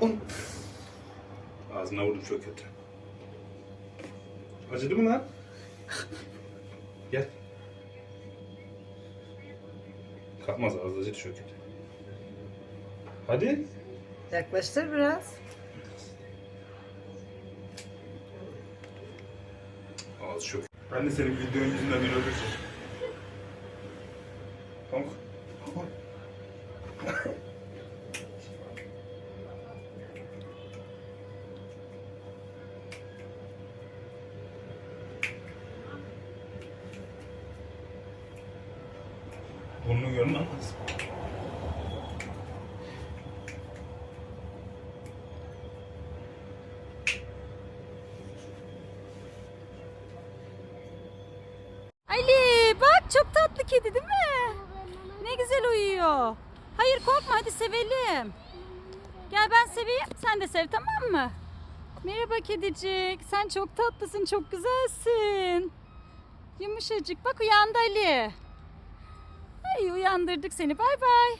On. Ağzına vurdum çok kötü. Acıdı mı lan? Gel. Kalkmaz ağzı acıdı çok kötü. Hadi. Yaklaştır biraz. Ağzı çok. Ben de senin videonun yüzünden beni öldüreceğim. Pamuk. Burnunu görmem lazım. Ali bak çok tatlı kedi değil mi? Ne güzel uyuyor. Hayır korkma hadi sevelim. Gel ben seveyim sen de sev tamam mı? Merhaba kedicik. Sen çok tatlısın çok güzelsin. Yumuşacık bak uyandı Ali. Ay uyandırdık seni bay bay.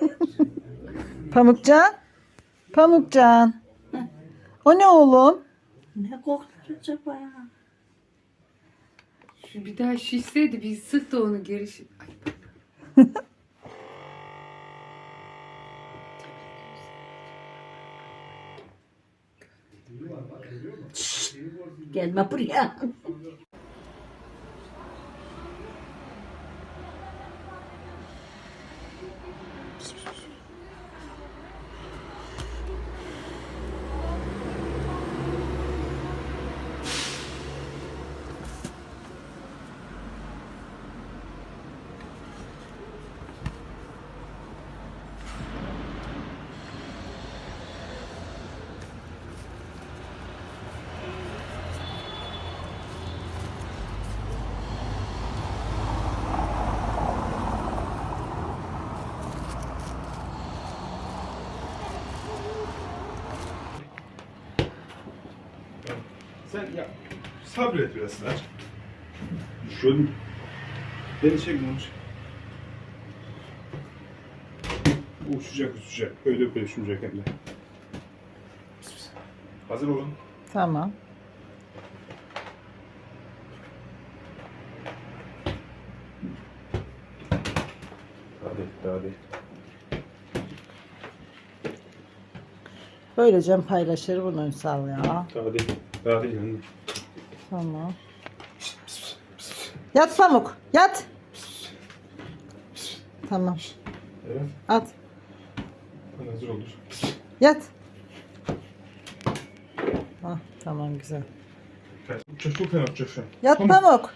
Pamukcan. Pamukcan. O ne oğlum? Ne koktu acaba? Şu bir daha şişseydi bir sık da onu geri şi- Ay, Gelme buraya. Sen ya sabret biraz Sıraç. Düşüyordum. Beni çekme onu çek. Uçacak uçacak. Öyle böyle uçacak hem de. Hazır olun. Tamam. Daha değil, daha değil. Böylece paylaşır bunu Ünsal ya. Daha değil. Daha değil anne. Tamam. Yat Pamuk. Yat. Tamam. Evet. At. Hadi hazır olur. Yat. Ah, tamam güzel. Uçacak çok fena uçacak şu an. Yat Tamam. Pamuk.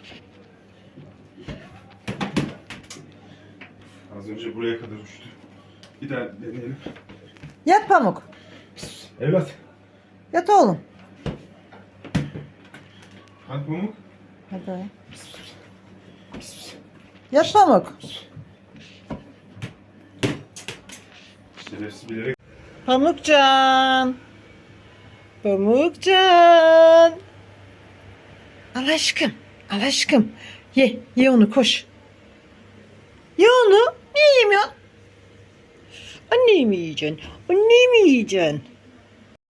Az önce buraya kadar uçtu. Bir daha deneyelim. Yat Pamuk. Evlat. Yat oğlum. Hadi Pamuk. Hadi. Yat Pamuk. Şerefsiz bilerek. Pamukcan. Pamukcan. Al aşkım. Al aşkım. Ye. Ye onu koş. Ye onu. Niye yemiyorsun? Anneyi mi yiyeceksin? Anneyi mi yiyeceksin?